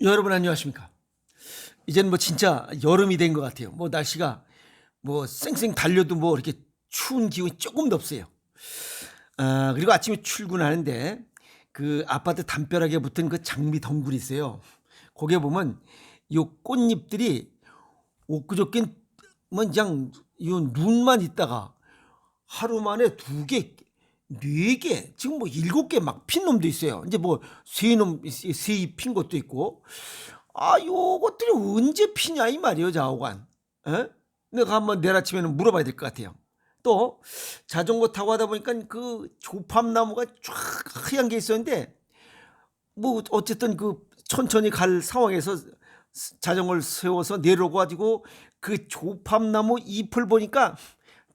여러분 안녕하십니까? 이제는 뭐 진짜 여름이 된 것 같아요. 뭐 날씨가 뭐 쌩쌩 달려도 뭐 이렇게 추운 기운이 조금도 없어요. 아, 그리고 아침에 출근하는데 그 아파트 담벼락에 붙은 그 장미 덩굴이 있어요. 거기에 보면 요 꽃잎들이 엊그저께 뭐 그냥 요 눈만 있다가 하루 만에 두 개, 네 개, 지금 뭐 일곱 개 막 핀 놈도 있어요. 이제 뭐 세놈, 세잎 핀 것도 있고. 아, 요것들이 언제 피냐 이 말이에요, 좌우간. 에? 내가 한번 내일 아침에는 물어봐야 될 것 같아요. 또 자전거 타고 하다 보니까 그 조팝나무가 쫙 하얀 게 있었는데 뭐 어쨌든 그 천천히 갈 상황에서 자전거를 세워서 내려오고 가지고 그 조팝나무 잎을 보니까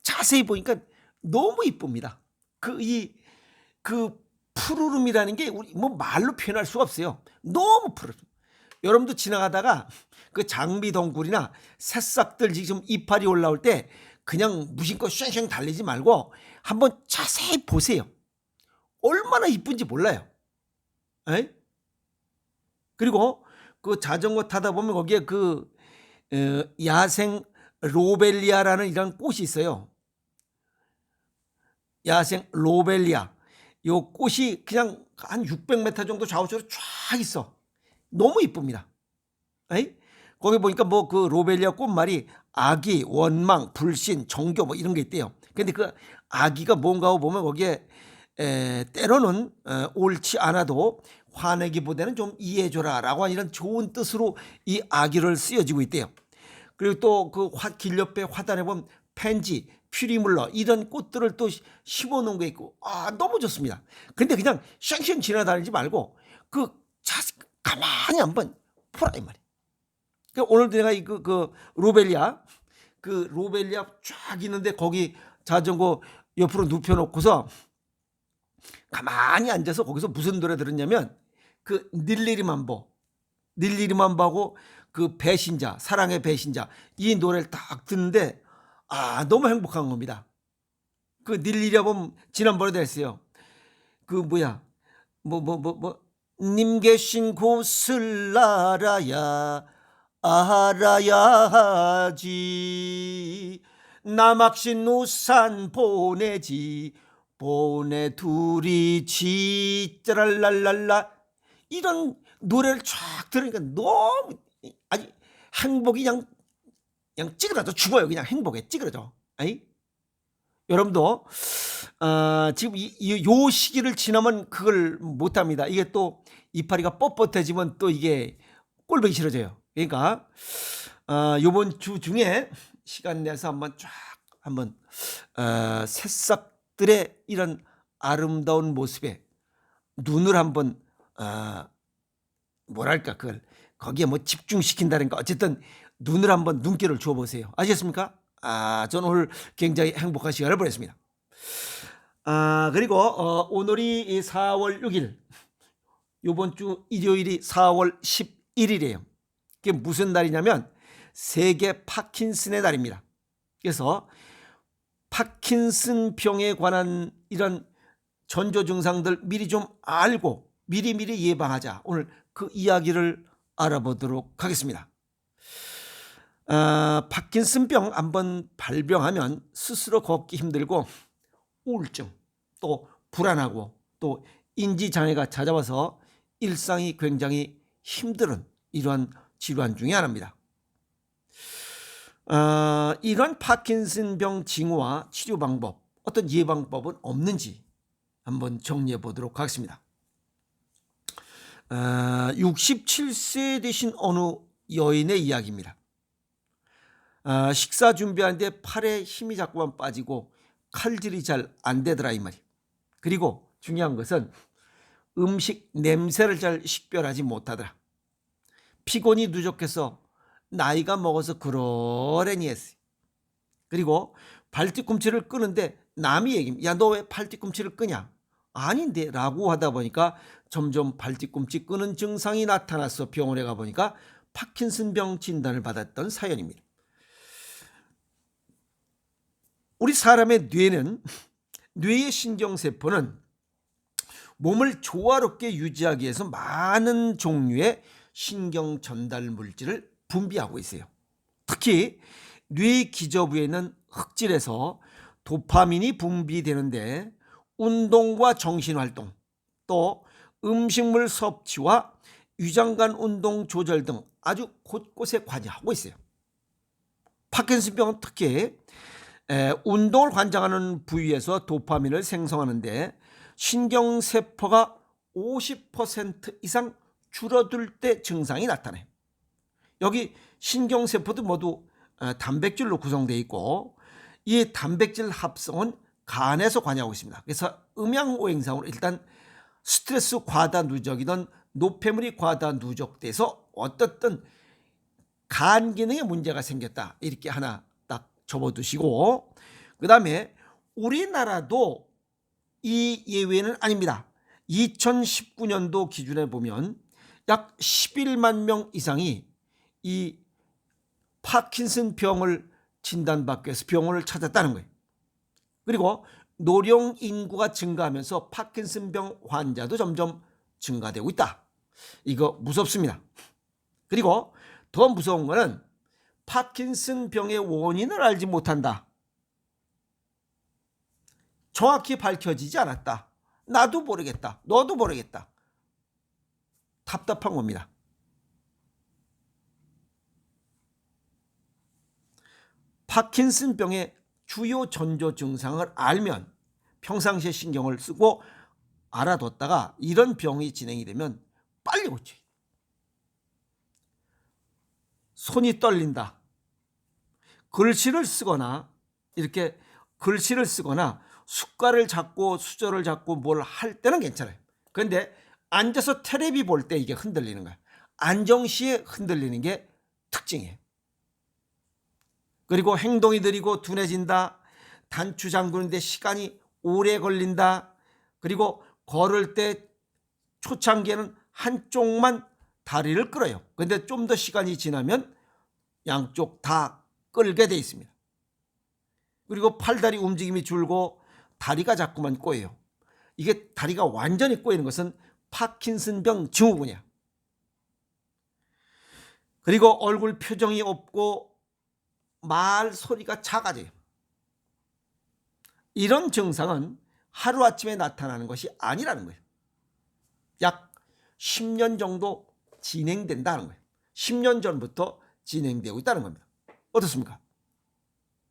자세히 보니까 너무 이쁩니다. 그이그 푸르름이라는 게 우리 뭐 말로 표현할 수가 없어요. 너무 푸르름. 여러분도 지나가다가 그 장미 덩굴이나 새싹들 지금 이파리 올라올 때 그냥 무심코 쉥쉥 달리지 말고 한번 자세히 보세요. 얼마나 이쁜지 몰라요. 에? 그리고 그 자전거 타다 보면 거기에 그 어, 야생 로벨리아라는 이런 꽃이 있어요. 야생 로벨리아. 요 꽃이 그냥 한 600m 정도 좌우쪽으로 쫙 있어. 너무 이쁩니다. 거기 보니까 뭐 그 로벨리아 꽃말이 아기, 원망, 불신, 정교 뭐 이런 게 있대요. 근데 그 아기가 뭔가 보면 거기에 에, 때로는 어, 옳지 않아도 화내기보다는 좀 이해해줘라라고 하는 이런 좋은 뜻으로 이 아기를 쓰여지고 있대요. 그리고 또 그 길 옆에 화단에 보면 펜지, 퓨리물러 이런 꽃들을 또 심어 놓은 게 있고 아 너무 좋습니다. 근데 그냥 쉥쉥 지나다니지 말고 그 자, 가만히 한번 보라 이 말이야. 그 오늘도 내가 이그 그 로벨리아 그 로벨리아 쫙 있는데 거기 자전거 옆으로 눕혀놓고서 가만히 앉아서 거기서 무슨 노래 들었냐면 그 닐리리만보 닐리리만보하고 그 배신자 사랑의 배신자 이 노래를 딱 듣는데 아 너무 행복한 겁니다. 그 보면 지난번에도 했어요. 그 뭐야? 뭐 뭐 뭐 뭐? 님 계신 곳을 알아야 알아야지. 남학신 우산 보내지 보내둘이 지짜랄랄랄라. 이런 노래를 쫙 들으니까 너무 아니 행복이 그냥 그냥 찌그러져 죽어요. 그냥 행복에 찌그러져. 아니 여러분도 어, 지금 이, 이, 요 시기를 지나면 그걸 못합니다. 이게 또 이파리가 뻣뻣해지면 또 이게 꼴보기 싫어져요. 그러니까 어, 요번 주 중에 시간 내서 한번 쫙 한번 어, 새싹들의 이런 아름다운 모습에 눈을 한번 어, 뭐랄까 그걸 거기에 뭐 집중시킨다든가 어쨌든 눈을 한번 눈길을 줘보세요. 아시겠습니까? 아, 저는 오늘 굉장히 행복한 시간을 보냈습니다. 아, 그리고 어, 오늘이 4월 6일, 요번 주 일요일이 4월 11일이에요. 그게 무슨 날이냐면 세계 파킨슨의 날입니다. 그래서 파킨슨 병에 관한 이런 전조 증상들 미리 좀 알고 미리미리 예방하자. 오늘 그 이야기를 알아보도록 하겠습니다. 아, 파킨슨병 한번 발병하면 스스로 걷기 힘들고 우울증 또 불안하고 또 인지 장애가 찾아와서 일상이 굉장히 힘든 이러한 질환 중의 하나입니다. 아, 이런 파킨슨병 징후와 치료 방법, 어떤 예방법은 없는지 한번 정리해 보도록 하겠습니다. 아, 67세 되신 어느 여인의 이야기입니다. 아, 식사 준비하는데 팔에 힘이 자꾸만 빠지고 칼질이 잘 안 되더라 이 말이. 그리고 중요한 것은 음식 냄새를 잘 식별하지 못하더라. 피곤이 누적해서 나이가 먹어서 그러려니 했어요. 그리고 발뒤꿈치를 끄는데 남이 얘기합니다. 야, 너 왜 발뒤꿈치를 끄냐? 아닌데 라고 하다 보니까 점점 발뒤꿈치 끄는 증상이 나타나서 병원에 가보니까 파킨슨병 진단을 받았던 사연입니다. 우리 사람의 뇌는 뇌의 신경세포는 몸을 조화롭게 유지하기 위해서 많은 종류의 신경 전달 물질을 분비하고 있어요. 특히 뇌 기저부에 있는 흑질에서 도파민이 분비되는데 운동과 정신활동 또 음식물 섭취와 위장관 운동 조절 등 아주 곳곳에 관여하고 있어요. 파킨슨병은 특히 에, 운동을 관장하는 부위에서 도파민을 생성하는데 신경세포가 50% 이상 줄어들 때 증상이 나타나요. 여기 신경세포도 모두 어, 단백질로 구성되어 있고 이 단백질 합성은 간에서 관여하고 있습니다. 그래서 음양오행상으로 일단 스트레스 과다 누적이던 노폐물이 과다 누적돼서 어떻든 간 기능에 문제가 생겼다. 이렇게 하나 딱 접어두시고 그 다음에 우리나라도 이 예외는 아닙니다. 2019년도 기준에 보면 약 11만 명 이상이 이 파킨슨 병을 진단받기 위해서 병원을 찾았다는 거예요. 그리고 노령 인구가 증가하면서 파킨슨병 환자도 점점 증가되고 있다. 이거 무섭습니다. 그리고 더 무서운 거는 파킨슨 병의 원인을 알지 못한다. 정확히 밝혀지지 않았다. 나도 모르겠다. 너도 모르겠다. 답답한 겁니다. 파킨슨 병의 주요 전조 증상을 알면 평상시에 신경을 쓰고 알아뒀다가 이런 병이 진행이 되면 빨리 고쳐요. 손이 떨린다. 글씨를 쓰거나 이렇게 글씨를 쓰거나 숟가락을 잡고 수저를 잡고 뭘 할 때는 괜찮아요. 그런데 앉아서 테레비 볼 때 이게 흔들리는 거야. 안정시에 흔들리는 게 특징이에요. 그리고 행동이 느리고 둔해진다. 단추 잠그는데 시간이 오래 걸린다. 그리고 걸을 때 초창기에는 한쪽만 다리를 끌어요. 근데 좀 더 시간이 지나면 양쪽 다 끌게 돼 있습니다. 그리고 팔다리 움직임이 줄고 다리가 자꾸만 꼬여요. 이게 다리가 완전히 꼬이는 것은 파킨슨병 증후군이야. 그리고 얼굴 표정이 없고 말 소리가 작아져요. 이런 증상은 하루아침에 나타나는 것이 아니라는 거예요. 약 10년 정도 진행된다는 거예요. 10년 전부터 진행되고 있다는 겁니다. 어떻습니까?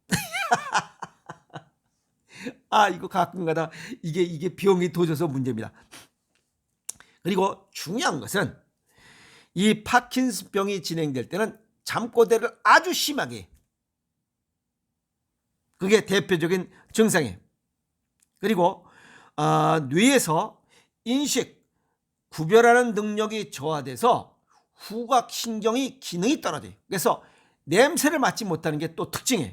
아, 이거 가끔가다 이게 이게 병이 도져서 문제입니다. 그리고 중요한 것은 이 파킨슨병이 진행될 때는 잠꼬대를 아주 심하게. 그게 대표적인 증상이에요. 그리고 어, 뇌에서 인식, 구별하는 능력이 저하돼서 후각 신경이 기능이 떨어져요. 그래서 냄새를 맡지 못하는 게 또 특징이에요.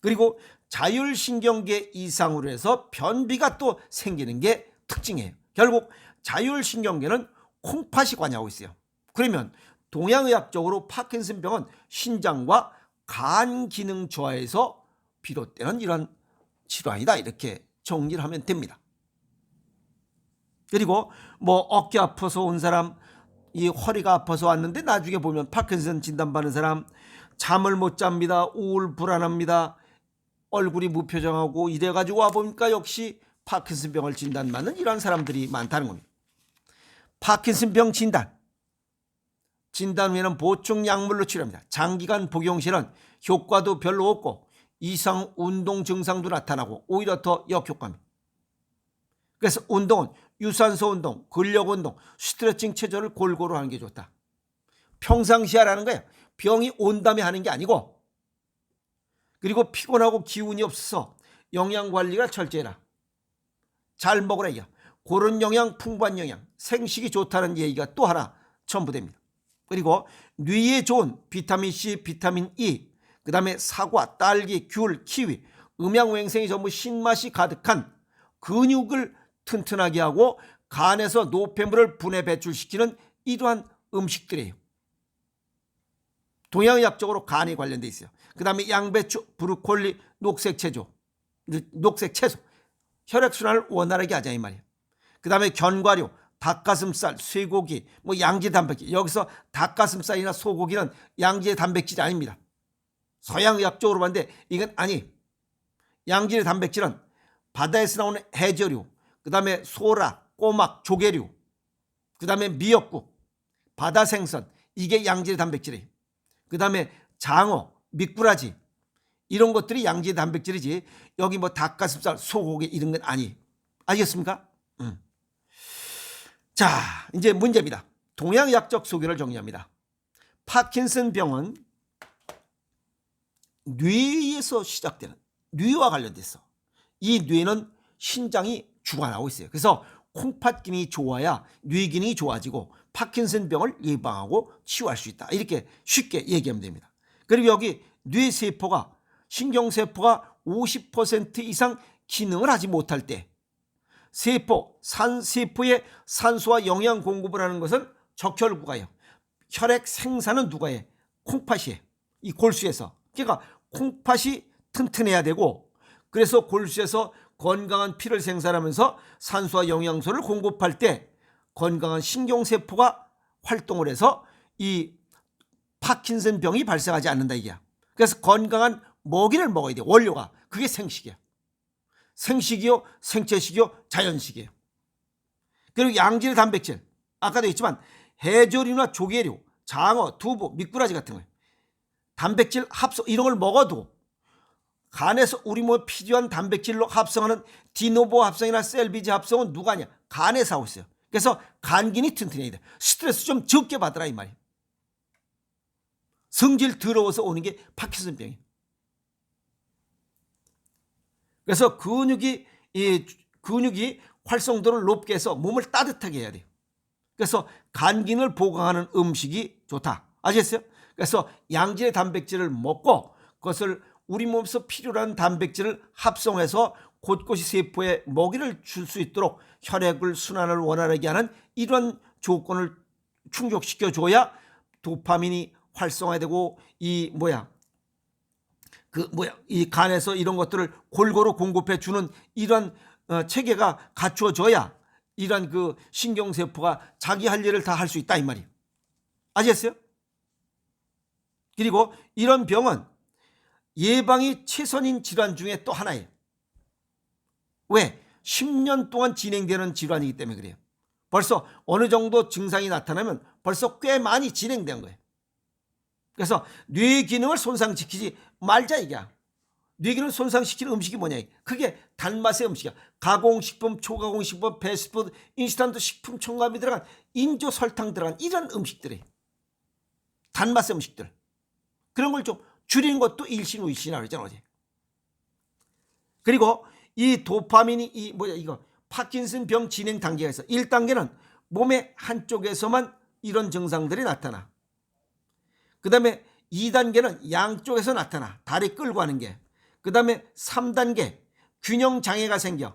그리고 자율신경계 이상으로 해서 변비가 또 생기는 게 특징이에요. 결국 자율신경계는 콩팥이 관여하고 있어요. 그러면 동양의학적으로 파킨슨병은 신장과 간 기능 저하에서 비롯되는 이런 질환이다 이렇게 정리를 하면 됩니다. 그리고 뭐 어깨 아파서 온 사람, 이 허리가 아파서 왔는데 나중에 보면 파킨슨 진단받는 사람 잠을 못 잡니다. 우울 불안합니다. 얼굴이 무표정하고 이래가지고 와보니까 역시 파킨슨병을 진단받는 이런 사람들이 많다는 겁니다. 파킨슨병 진단. 진단 후에는 보충 약물로 치료합니다. 장기간 복용 시는 효과도 별로 없고 이상 운동 증상도 나타나고 오히려 더 역효과입니다. 그래서 운동은 유산소 운동, 근력 운동, 스트레칭 체조를 골고루 하는 게 좋다. 평상시 하라는 거예요. 병이 온 다음에 하는 게 아니고 그리고 피곤하고 기운이 없어서 영양 관리가 철저해라. 잘 먹으라 이야. 고른 영양, 풍부한 영양, 생식이 좋다는 얘기가 또 하나 첨부됩니다. 그리고 뇌에 좋은 비타민 C, 비타민 E, 그 다음에 사과, 딸기, 귤, 키위, 음양오행생이 전부 신맛이 가득한 근육을 튼튼하게 하고 간에서 노폐물을 분해 배출시키는 이러한 음식들이에요. 동양의학적으로 간이 관련돼 있어요. 그 다음에 양배추, 브루콜리, 녹색 채소, 녹색 채소, 혈액순환을 원활하게 하자 이 말이에요. 그 다음에 견과류, 닭가슴살, 쇠고기, 뭐 양지 단백질. 여기서 닭가슴살이나 소고기는 양지의 단백질이 아닙니다. 서양의학적으로 봤는데 이건 아니. 양질의 단백질은 바다에서 나오는 해저류, 그 다음에 소라, 꼬막, 조개류, 그 다음에 미역국, 바다 생선, 이게 양질의 단백질이에요. 그 다음에 장어, 미꾸라지, 이런 것들이 양질의 단백질이지, 여기 뭐 닭가슴살, 소고기 이런 건 아니. 알겠습니까? 음. 자, 이제 문제입니다. 동양약적 소견을 정리합니다. 파킨슨 병은 뇌에서 시작되는 뇌와 관련돼서 이 뇌는 신장이 주관하고 있어요. 그래서 콩팥 기능이 좋아야 뇌 기능이 좋아지고 파킨슨 병을 예방하고 치유할 수 있다. 이렇게 쉽게 얘기하면 됩니다. 그리고 여기 뇌 세포가 신경 세포가 50% 이상 기능을 하지 못할 때 세포, 산 세포에 산소와 영양 공급을 하는 것은 적혈구가요. 혈액 생산은 누가 해? 콩팥이 해. 이 골수에서. 그러니까 콩팥이 튼튼해야 되고 그래서 골수에서 건강한 피를 생산하면서 산소와 영양소를 공급할 때 건강한 신경세포가 활동을 해서 이 파킨슨 병이 발생하지 않는다 이게야. 그래서 건강한 먹이를 먹어야 돼. 원료가. 그게 생식이야. 생식이요, 생체식이요, 자연식이에요. 그리고 양질의 단백질. 아까도 했지만 해조류나 조개류, 장어, 두부, 미꾸라지 같은 거예요. 단백질 합성 이런 걸 먹어도 간에서 우리 몸에 필요한 단백질로 합성하는 디노보 합성이나 셀비지 합성은 누가 하냐? 간에서 하고 있어요. 그래서 간기능이 튼튼해야 돼. 스트레스 좀 적게 받으라 이 말이에요. 성질 더러워서 오는 게 파킨슨 병이에요. 그래서 근육이 이 근육이 활성도를 높게 해서 몸을 따뜻하게 해야 돼요. 그래서 간 기능을 보강하는 음식이 좋다. 아시겠어요? 그래서 양질의 단백질을 먹고 그것을 우리 몸에서 필요한 단백질을 합성해서 곳곳이 세포에 먹이를 줄 수 있도록 혈액을 순환을 원활하게 하는 이런 조건을 충족시켜 줘야 도파민이 활성화되고 이 뭐야 그 뭐야 이 간에서 이런 것들을 골고루 공급해 주는 이런 어, 체계가 갖추어져야 이런 그 신경세포가 자기 할 일을 다 할 수 있다 이 말이에요. 아시겠어요? 그리고 이런 병은 예방이 최선인 질환 중에 또 하나예요. 왜? 10년 동안 진행되는 질환이기 때문에 그래요. 벌써 어느 정도 증상이 나타나면 벌써 꽤 많이 진행된 거예요. 그래서 뇌 기능을 손상시키지 말자 이게야. 뇌 기능을 손상시키는 음식이 뭐냐? 그게 단맛의 음식이야. 가공식품, 초가공식품, 패스트푸드, 인스턴트 식품 첨가물이 들어간 인조 설탕 들어간 이런 음식들이 단맛의 음식들. 그런 걸 좀 줄이는 것도 일신우일신이라고 그랬잖아 어제. 그리고 이 도파민이 이 뭐야 이거 파킨슨 병 진행 단계가 있어. 1단계는 몸의 한쪽에서만 이런 증상들이 나타나. 그 다음에 2단계는 양쪽에서 나타나. 다리 끌고 하는 게. 그 다음에 3단계 균형 장애가 생겨.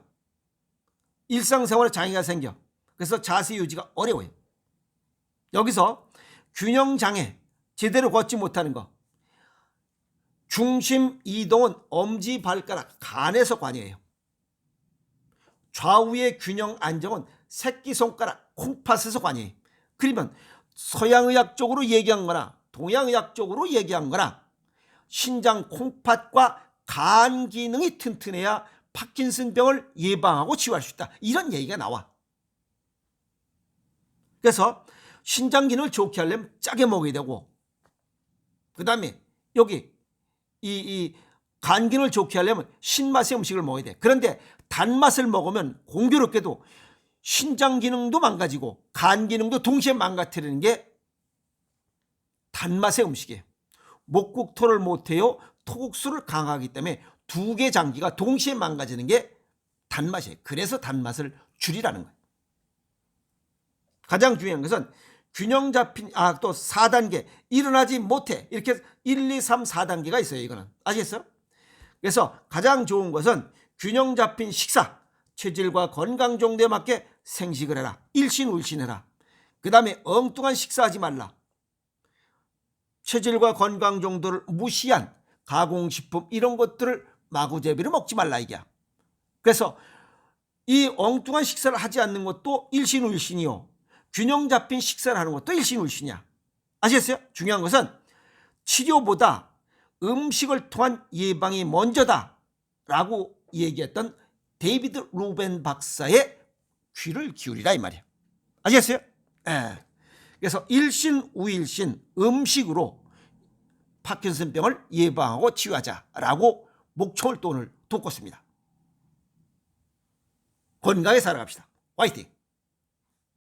일상생활에 장애가 생겨. 그래서 자세 유지가 어려워요. 여기서 균형 장애 제대로 걷지 못하는 거. 중심 이동은 엄지 발가락 간에서 관여해요. 좌우의 균형 안정은 새끼손가락 콩팥에서 관여해요. 그러면 서양의학적으로 얘기한 거나 동양의학적으로 얘기한 거나 신장 콩팥과 간 기능이 튼튼해야 파킨슨 병을 예방하고 치유할 수 있다. 이런 얘기가 나와. 그래서 신장 기능을 좋게 하려면 짜게 먹어야 되고 그 다음에 여기 이, 이 간기능을 좋게 하려면 신맛의 음식을 먹어야 돼. 그런데 단맛을 먹으면 공교롭게도 신장 기능도 망가지고 간 기능도 동시에 망가뜨리는 게 단맛의 음식이에요. 목국토를 못해요. 토국수를 강하기 때문에 두 개 장기가 동시에 망가지는 게 단맛이에요. 그래서 단맛을 줄이라는 거예요. 가장 중요한 것은 균형 잡힌 아 또 4단계 일어나지 못해. 이렇게 1, 2, 3, 4단계가 있어요 이거는. 아시겠어요? 그래서 가장 좋은 것은 균형 잡힌 식사 체질과 건강 정도에 맞게 생식을 해라. 일신 울신해라. 그 다음에 엉뚱한 식사하지 말라. 체질과 건강 정도를 무시한 가공식품 이런 것들을 마구제비로 먹지 말라 이게 그래서 이 엉뚱한 식사를 하지 않는 것도 일신울신이요. 균형 잡힌 식사를 하는 것도 일신울신이야. 아시겠어요? 중요한 것은 치료보다 음식을 통한 예방이 먼저다. 라고 얘기했던 데이비드 루벤 박사의 귀를 기울이라 이 말이에요. 아시겠어요? 예. 그래서 일신 우일신 음식으로 파킨슨병을 예방하고 치유하자라고 목초를 돈을 돋궜습니다. 건강하게 살아갑시다. 화이팅!